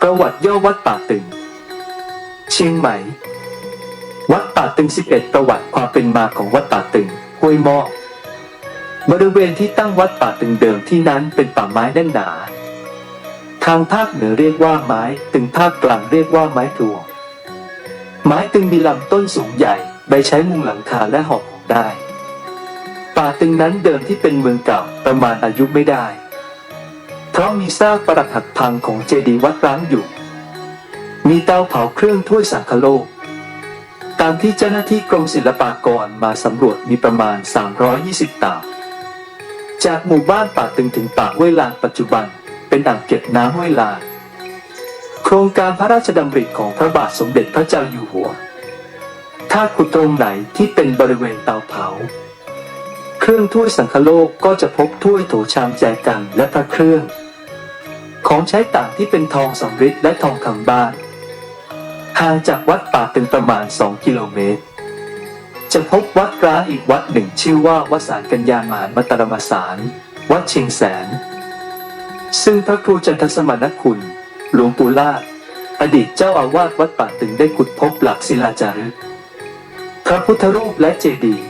ประวัติย่อวัดป่าตึง เชียงใหม่ วัดป่าตึง 11 ประวัติความเป็นมาของวัดป่าตึงห้วยหม้อบริเวณที่ตั้งวัดป่าตึงเดิมที่นั้นเป็นป่าไม้แน่นหนา ทางภาคเหนือเรียกว่าไม้ตึงภาคกลางเรียกว่าไม้พลวงไม้ตึงมีลำต้นสูงใหญ่ใบใช้มุงหลังคาและหอกของได้ ป่าตึงนั้นเดิมที่เป็นเมืองเก่าประมาณอายุไม่ได้ เพราะมีซากปรักหักพังของเจดีย์วัดร้างอยู่ มีเตาเผาเครื่องถ้วยสังคโลก ตามที่เจ้าหน้าที่กรมศิลปากรมาสำรวจมีประมาณ 320 ตา จากหมู่บ้านป่าตึงถึงป่าห้วยลานปัจจุบัน เป็นอ่างเก็บน้ำห้วยลานโครงการพระราชดำริของพระบาทสมเด็จพระเจ้าอยู่หัว ถ้าขุดตรงไหนที่เป็นบริเวณเตาเผา เครื่องถ้วยสังคโลกก็จะพบถ้วยโถชามแจกันและพระเครื่อง ของใช้ต่างที่เป็นทองสำริดและทองคำบ้านห่างจากวัดป่าตึงประมาณ 2 กิโลเมตร จะพบวัดร้างอีกวัดหนึ่งชื่อว่าวัดสารกัญญามหามัตตรมสาร วัดเชียงแสน ซึ่งพระครูจันทสมณคุณ หลวงปู่ลาดอดีตเจ้าอาวาสวัดป่าตึงได้ขุดพบหลักศิลาจารึกพระพุทธรูปและเจดีย์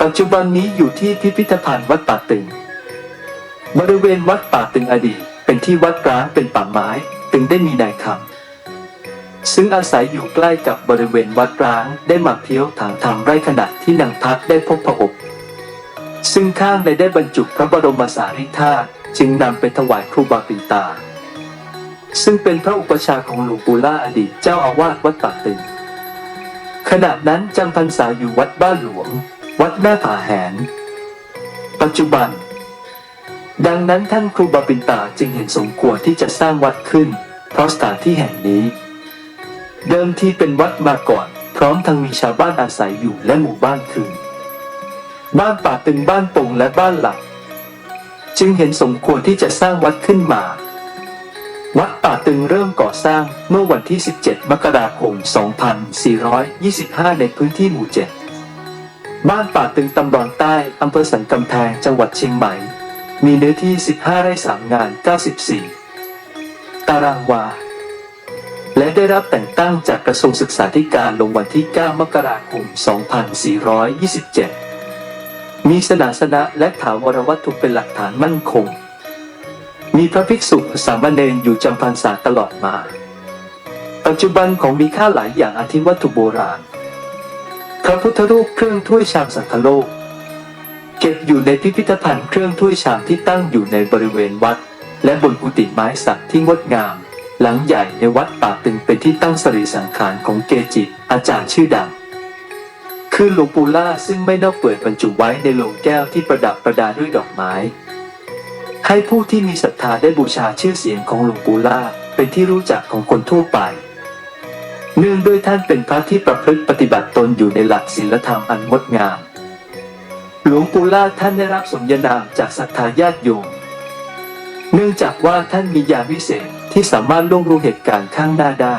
ปัจจุบันนี้อยู่ที่พิพิธภัณฑ์วัดป่าตึง บริเวณวัดป่าตึงอดีต ที่วัดร้างเป็นป่าไม้ตึงได้มีนายคำซึ่งอาศัยอยู่ใกล้กับบริเวณวัดร้างได้มาเพี้ยวถางทำไร่ขนาดที่นางพักได้พบพระอบซึ่งข้างในได้บรรจุพระบรมสารีธาตุจึงนำไปถวายครูบาปินตา ซึ่งเป็นพระอุปชาของหลวงปู่ล่าอดีตเจ้าอาวาสวัดป่าตึงขณะนั้นจำพรรษาอยู่วัดบ้านหลวง วัดแม่ผาแหน ปัจจุบัน ดังนั้นท่านครูบาปินตาจึงเห็นสมควรที่จะสร้างวัดขึ้น เพราะสถานที่แห่งนี้ เดิมที่เป็นวัดมาก่อน พร้อมทั้งมีชาวบ้านอาศัยอยู่และหมู่บ้านคือบ้านป่าตึงบ้านปงและบ้านหลัก จึงเห็นสมควรที่จะสร้างวัดขึ้นมา วัดป่าตึงเริ่มก่อสร้างเมื่อวันที่ 17 มกราคม 2425 ในพื้นที่หมู่ 7 บ้านป่าตึงตำบลใต้อำเภอสันกำแพงจังหวัดเชียงใหม่ มีเนื้อที่ 15 ไร่3งาน 94 ตารางวา และได้รับแต่งตั้งจากกระทรวงศึกษาธิการลงวันที่ 9 มกราคม 2427 มีสนาสนะและถาวรวัตถุเป็นหลักฐานมั่นคง มีพระภิกษุสามเณรอยู่จำพรรษาตลอดมา ปัจจุบันของมีค่าหลายอย่างอาทิวัตถุโบราณ พระพุทธรูปเครื่องถ้วยชามสังคโลก เก็บอยู่ในพิพิธภัณฑ์เครื่องถ้วยชามที่ตั้งอยู่ในบริเวณวัด และบนกุฏิไม้สักที่งดงาม หลังใหญ่ในวัดป่าตึงเป็นที่ตั้งสรีสังขารของเกจิ อาจารย์ชื่อดัง คือหลวงปู่ล่าซึ่งไม่เน่าเปื่อยบรรจุไว้ในโลงแก้วที่ประดับประดาด้วยดอกไม้ ให้ผู้ที่มีศรัทธาได้บูชาชื่อเสียงของหลวงปู่ล่าเป็นที่รู้จักของคนทั่วไปเนื่องด้วยท่านเป็นพระที่ประพฤติปฏิบัติตนอยู่ในหลักศีลธรรมอันงดงาม หลวงปู่ล่าท่านได้รับสมญานามจากศรัทธาญาติโยม เนื่องจากว่าท่านมีญาณวิเศษที่สามารถล่วงรู้เหตุการณ์ข้างหน้าได้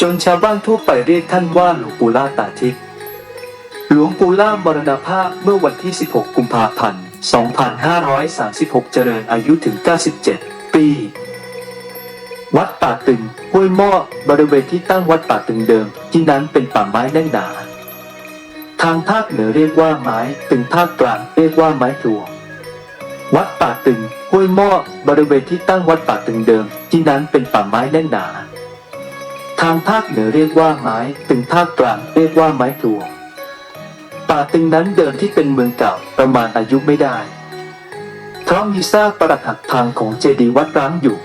จนชาวบ้านทั่วไปเรียกท่านว่าหลวงปู่ล่าตาทิพย์หลวงปู่ล่ามรณภาพเมื่อวันที่ 16 กุมภาพันธ์ 2536 เจริญอายุถึง 97 ปี วัดป่าตึงห้วยหม้อบริเวณที่ตั้งวัดป่าตึงเดิม ที่นั้นเป็นป่าไม้แน่นหนา ทางภาคเหนือเรียกว่าไม้ตึงภาคกลางเรียกว่าไม้พลวงวัดป่าตึงห้วยหม้อบริเวณที่ตั้งวัดป่าตึงเดิม ที่นั้นเป็นป่าไม้แน่นหนา ทางภาคเหนือเรียกว่าไม้ตึงภาคกลางเรียกว่าไม้พลวงป่าตึงนั้นเดิมที่เป็นเมืองเก่าประมาณอายุไม่ได้ เพราะมีซากปรักหักพังของเจดีย์วัดร้างอยู่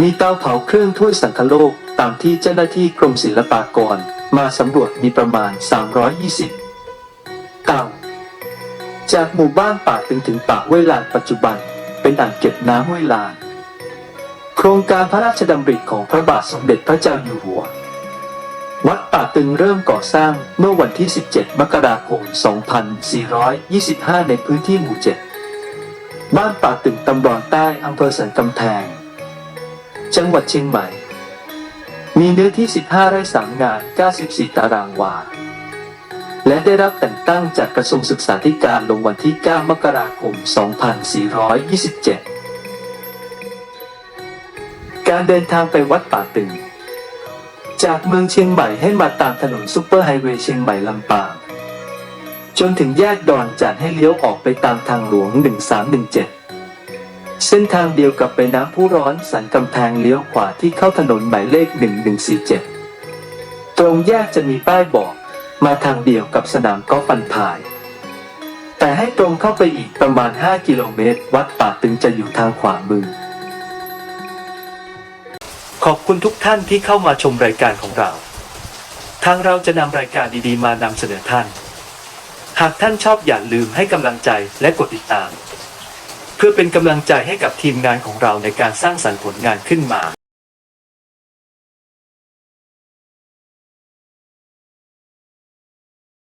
มีเตาเผาเครื่องถ้วยสังคโลกตามที่เจ้าหน้าที่กรมศิลปากร มาสำรวจมีประมาณ 320 เตาจากหมู่บ้านป่าตึงถึงป่าห้วยลานปัจจุบัน เป็นอ่างเก็บน้ำห้วยลาน โครงการพระราชดำริของพระบาทสมเด็จพระเจ้าอยู่หัว วัดป่าตึงเริ่มก่อสร้างเมื่อวันที่ 17 มกราคม 2425 ในพื้นที่หมู่ 7 บ้านป่าตึงตำบลใต้อำเภอสันกำแพง จังหวัดเชียงใหม่ มีเนื้อที่ 15 ไร่3งาน 94 ตารางวา และได้รับแต่งตั้งจากกระทรวงศึกษาธิการลงวันที่ 9 มกราคม 2427 การเดินทางไปวัดป่าตึง จากเมืองเชียงใหม่ให้มาตามถนนซุปเปอร์ไฮเวย์เชียงใหม่ลำปาง จนถึงแยกดอนจานให้เลี้ยวออกไปตามทางหลวง 1317 เส้นทางเดียวกับไปน้ำผู้ร้อนสันกำแพงเลี้ยวขวาที่เข้าถนนหมายเลข 1147 ตรงแยกจะมีป้ายบอก มาทางเดียวกับสนามกอล์ฟฟันพาย แต่ให้ตรงเข้าไปอีกประมาณ 5 กิโลเมตร วัดป่าตึงจะอยู่ทางขวามือ ขอบคุณทุกท่านที่เข้ามาชมรายการของเรา ทางเราจะนำรายการดีๆ มานำเสนอท่าน หากท่านชอบอย่าลืมให้กำลังใจและกดติดตาม พื่อเป็นกำลังใจให้กับทีมงานของเราในการสร้างสรรค์ผลงานขึ้นมา